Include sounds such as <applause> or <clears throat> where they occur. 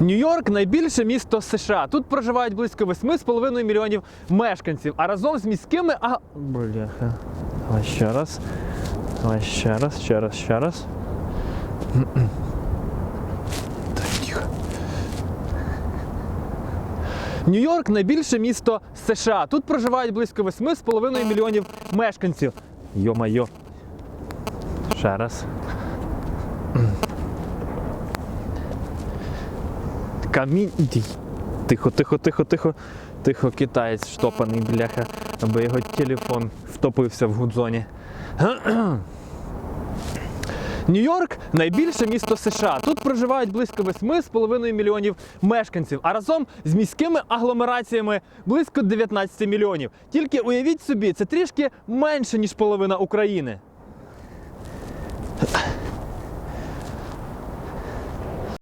Нью-Йорк найбільше місто США. Тут проживають близько 8,5 мільйонів мешканців. А разом з міськими. А... Бляха. Давай ще раз. Давай ще раз, ще раз, ще раз. <clears throat> Нью-Йорк найбільше місто США. Тут проживають близько 8,5 мільйонів мешканців. Йо-майо. Ще раз. Камінь. Тихо, тихо, тихо, тихо. Тихо, китаєць штопаний, бляха, аби його телефон втопився в гудзоні. <clears throat> Нью-Йорк найбільше місто США. Тут проживають близько 8,5 мільйонів мешканців, а разом з міськими агломераціями близько 19 мільйонів. Тільки уявіть собі, це трішки менше, ніж половина України.